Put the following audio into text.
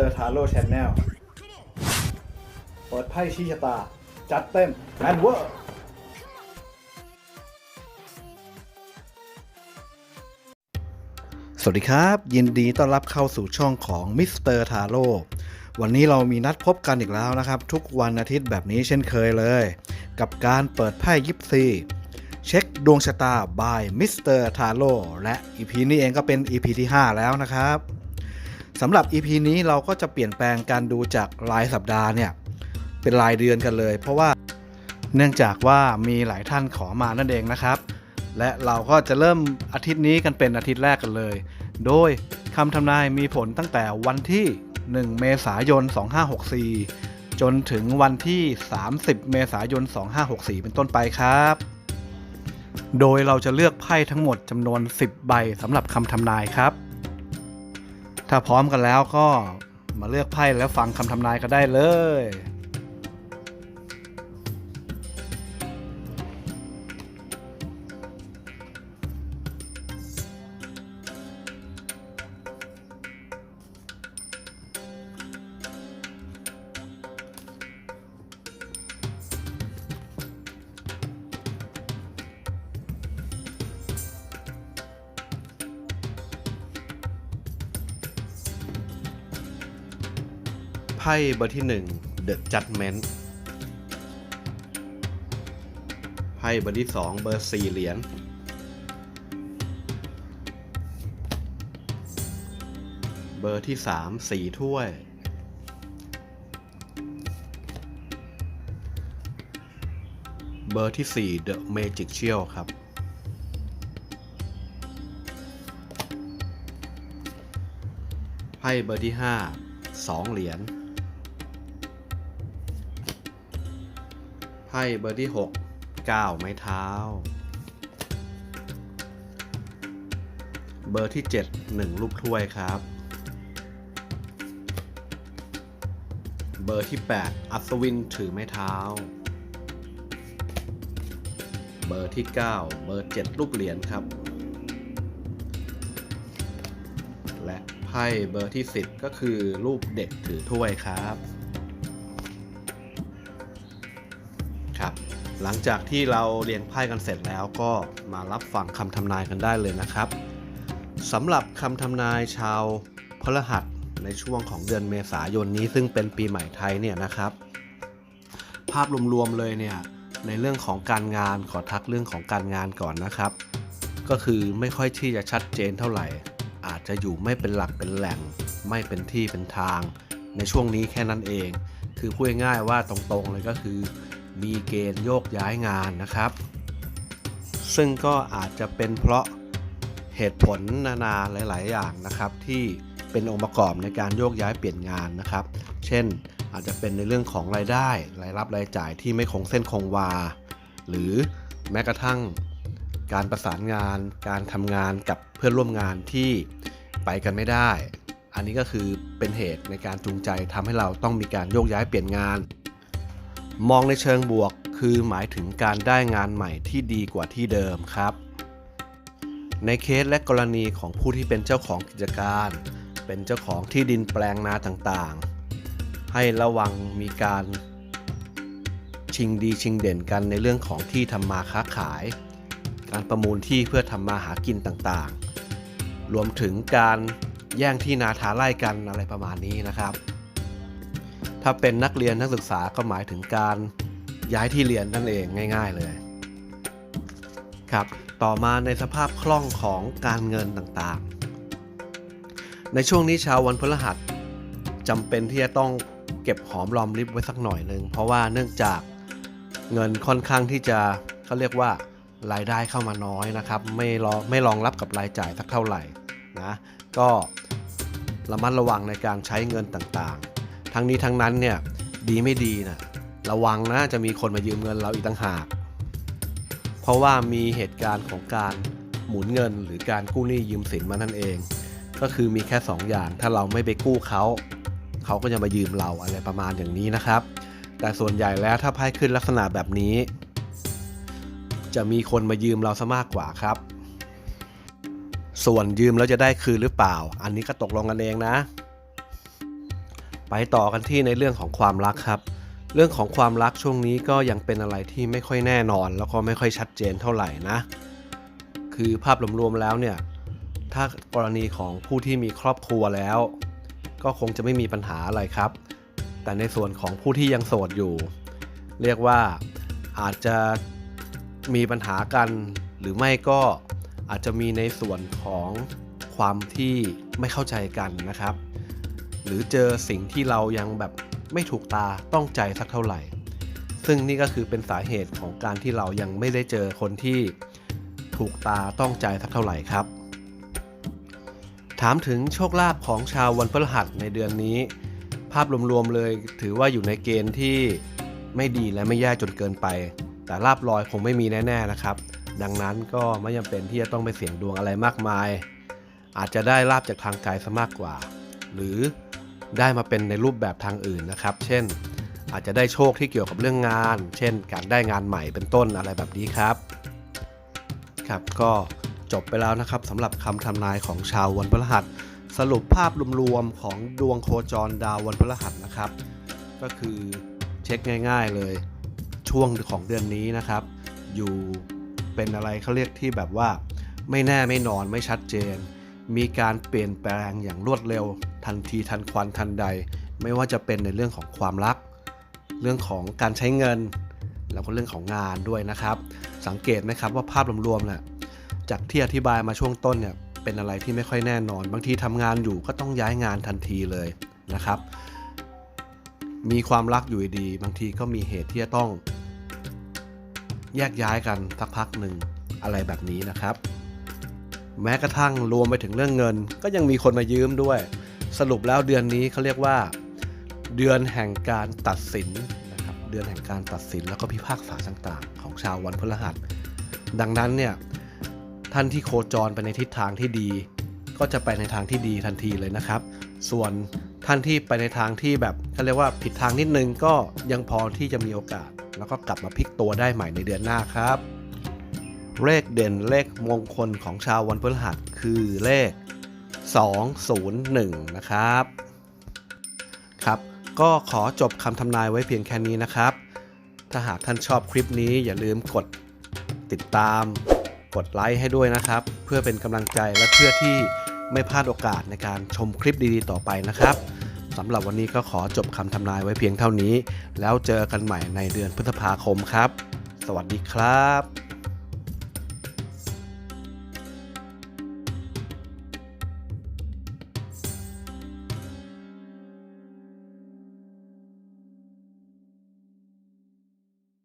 อร์ทาโร่ชแนลเปิดไพ่ชี้ชะตา จัดเต็มแมนเวอร์สวัสดีครับ ยินดีต้อนรับเข้าสู่ช่องของมิสเตอร์ทาโร่วันนี้เรามีนัดพบกันอีกแล้วนะครับ ทุกวันอาทิตย์แบบนี้เช่นเคยเลย กับการเปิดไพ่ยิปซีเช็คดวงชะตาบายมิสเตอร์ทาโร่และ EP นี้เองก็เป็น EP ที่ 5 แล้วนะครับ สำหรับ EP นี้เราก็จะเปลี่ยนแปลงการดูจากรายสัปดาห์เนี่ยเป็นรายเดือนกันเลย เพราะว่าเนื่องจากว่ามีหลายท่านขอมานั่นเองนะครับ และเราก็จะเริ่มอาทิตย์นี้กันเป็นอาทิตย์แรกกันเลย โดยคำทำนายมีผลตั้งแต่วันที่ 1 เมษายน 2564 จนถึงวันที่ 30 เมษายน 2564 เป็นต้นไปครับ โดยเราจะเลือกไพ่ทั้งหมดจำนวน 10 ใบสำหรับคำทำนายครับ ถ้าพร้อมกันแล้วก็มาเลือกไพ่แล้วฟังคำทำนายก็ได้เลย ไพ่เบอร์ที่1 The Judgment ไพ่เบอร์ที่2เบอร์4เหรียญเบอร์ที่3 4ถ้วย เบอร์ที่4 The Magic Shield ครับไพ่เบอร์ที่5 2เหรียญ ไพ่เบอร์ที่ 6 9 ไม้เท้า เบอร์ที่ 7 1ลูกถ้วยครับ เบอร์ที่ 8 อัศวินถือไม้เท้า เบอร์ที่ 9 เบอร์7ลูกเหรียญครับ และไพ่เบอร์ที่ 10 ก็คือรูปเด็กถือถ้วยครับ ครับ หลังจากที่เราเรียงไพ่กันเสร็จแล้วก็มารับฟังคำทำนายกันได้เลยนะครับสำหรับคำทำนายชาวพฤหัสในช่วงของเดือนเมษายนนี้ซึ่งเป็นปีใหม่ไทยเนี่ยนะครับ ภาพรวมๆเลยเนี่ยในเรื่องของการงานขอทักเรื่องของการงานก่อนนะครับ ก็คือไม่ค่อยที่จะชัดเจนเท่าไหร่ อาจจะอยู่ไม่เป็นหลักเป็นแหล่ง ไม่เป็นที่เป็นทาง ในช่วงนี้แค่นั้นเอง คือพูดง่ายๆว่าตรงๆเลยก็คือมีเกณฑ์โยกย้ายงานนะครับ ซึ่งก็อาจจะเป็นเพราะเหตุผลนานาหลาย ๆ อย่างนะครับ ที่เป็นองค์ประกอบในการโยกย้ายเปลี่ยนงานนะครับ เช่นอาจจะเป็นในเรื่องของรายได้ รายรับรายจ่ายที่ไม่คงเส้นคงวา หรือแม้กระทั่งการประสานงาน การทำงานกับเพื่อนร่วมงานที่ไปกันไม่ได้ อันนี้ก็คือเป็นเหตุในการจูงใจทำให้เราต้องมีการโยกย้ายเปลี่ยนงาน มองในเชิงบวกคือหมายถึงการได้งานใหม่ที่ดีกว่าที่เดิมครับ ในเคสและกรณีของผู้ที่เป็นเจ้าของกิจการ เป็นเจ้าของที่ดินแปลงนาต่างๆ ให้ระวังมีการชิงดีชิงเด่นกันในเรื่องของที่ทำมาค้าขาย การประมูลที่เพื่อทำมาหากินต่างๆ รวมถึงการแย่งที่นาทาไล่กันอะไรประมาณนี้นะครับ ถ้าเป็นนักเรียนนักศึกษาก็หมายถึงการย้ายที่เรียนนั่นเองง่าย ๆเลยครับต่อมาในสภาพคล่องของการเงินต่างๆ ในช่วงนี้ชาววันพฤหัสจำเป็นที่จะต้องเก็บหอมรอมริบไว้สักหน่อยหนึ่งเพราะว่าเนื่องจากเงินค่อนข้างที่จะเขาเรียกว่ารายได้เข้ามาน้อยนะครับ ไม่รอไม่รองรับกับรายจ่ายสักเท่าไหร่นะก็ระมัดระวังในการใช้เงินต่างๆ ทั้งนี้ทั้งนั้นเนี่ยดีไม่ดีนะระวังนะจะมีคนมายืมเงินเราอีกต่างหาก เพราะว่ามีเหตุการณ์ของการหมุนเงิน หรือการกู้หนี้ยืมสินมานั่นเอง ก็คือมีแค่2อย่าง ถ้าเราไม่ไปกู้เขา เขาก็จะมายืมเราอะไรประมาณอย่างนี้นะครับ แต่ส่วนใหญ่แล้วถ้าไพ่ขึ้นลักษณะแบบนี้ จะมีคนมายืมเราซะมากกว่าครับ ส่วนยืมแล้วจะได้คืนหรือเปล่า อันนี้ก็ตกลงกันเองนะ ไปต่อกันที่ในเรื่องของความรักครับ เรื่องของความรักช่วงนี้ก็ยังเป็นอะไรที่ไม่ค่อยแน่นอน แล้วก็ไม่ค่อยชัดเจนเท่าไหร่นะ คือภาพรวมๆแล้วเนี่ย ถ้ากรณีของผู้ที่มีครอบครัวแล้ว ก็คงจะไม่มีปัญหาอะไรครับ แต่ในส่วนของผู้ที่ยังโสดอยู่ เรียกว่าอาจจะมีปัญหากัน หรือไม่ก็อาจจะมีในส่วนของความที่ไม่เข้าใจกันนะครับ หรือเจอสิ่งที่เรายังแบบไม่ถูกตาต้องใจสักเท่าไหร่ ซึ่งนี่ก็คือเป็นสาเหตุของการที่เรายังไม่ได้เจอคนที่ถูกตาต้องใจสักเท่าไหร่ครับ ถามถึงโชคลาภของชาววันพฤหัสในเดือนนี้ ภาพรวมๆเลยถือว่าอยู่ในเกณฑ์ที่ไม่ดีและไม่แย่จนเกินไป แต่ลาบลอยคงไม่มีแน่ๆนะครับ ดังนั้นก็ไม่จำเป็นที่จะต้องไปเสี่ยงดวงอะไรมากมาย อาจจะได้ลาบจากทางกายซะมากกว่า หรือ ได้มาเป็นในรูปแบบทางอื่นนะครับ เช่น อาจจะได้โชคที่เกี่ยวกับเรื่องงาน เช่น การได้งานใหม่เป็นต้นอะไรแบบนี้ครับ ครับก็จบไปแล้วนะครับสำหรับคำทำนายของชาววันพฤหัส สรุปภาพรวมๆของดวงโคจรดาววันพฤหัสนะครับ ก็คือเช็คง่าย ๆเลยช่วงของเดือนนี้นะครับ อยู่เป็นอะไรเขาเรียกที่แบบว่า ไม่แน่ไม่นอนไม่ชัดเจน มีการเปลี่ยนแปลงอย่างรวดเร็ว ทันทีทันควันทันใด ไม่ว่าจะเป็นในเรื่องของความรัก เรื่องของการใช้เงิน แล้วก็เรื่องของงานด้วยนะครับ สังเกตไหมครับว่าภาพรวมๆนี่ยจากที่อธิบายมาช่วงต้นเนี่ยเป็นอะไรที่ไม่ค่อยแน่นอน บางทีทำงานอยู่ก็ต้องย้ายงานทันทีเลยนะครับ มีความรักอยู่ดี บางทีก็มีเหตุที่จะต้อง แยกย้ายกันสักพักหนึ่งอะไรแบบนี้นะครับ แม้กระทั่งรวมไปถึงเรื่องเงิน ก็ยังมีคนมายืมด้วย สรุปแล้วเดือนนี้เขาเรียกว่า เดือนแห่งการตัดสินนะครับเดือนแห่งการตัดสินแล้วก็พิพากษาต่างๆ ของชาววันพฤหัส ดังนั้นเนี่ยท่านที่โคจรไปในทิศทางที่ดี ก็จะไปในทางที่ดีทันทีเลยนะครับ ส่วนท่านที่ไปในทางที่แบบเขาเรียกว่าผิดทางนิดนึงก็ยังพอที่จะมีโอกาส แล้วก็กลับมาพลิกตัวได้ใหม่ในเดือนหน้าครับเลขเด่นเลขมงคลของชาววันพฤหัสคือเลข 201 นะครับ ครับ ก็ขอจบคำทำนายไว้เพียงแค่นี้นะครับ ถ้าหากท่านชอบคลิปนี้อย่าลืมกดติดตาม กดไลค์ให้ด้วยนะครับ เพื่อเป็นกำลังใจและเพื่อที่ไม่พลาดโอกาสในการชมคลิปดีๆ ต่อไปนะครับสำหรับวันนี้ก็ขอจบคำทำนายไว้เพียงเท่านี้ แล้วเจอกันใหม่ในเดือนพฤษภาคมครับ สวัสดีครับ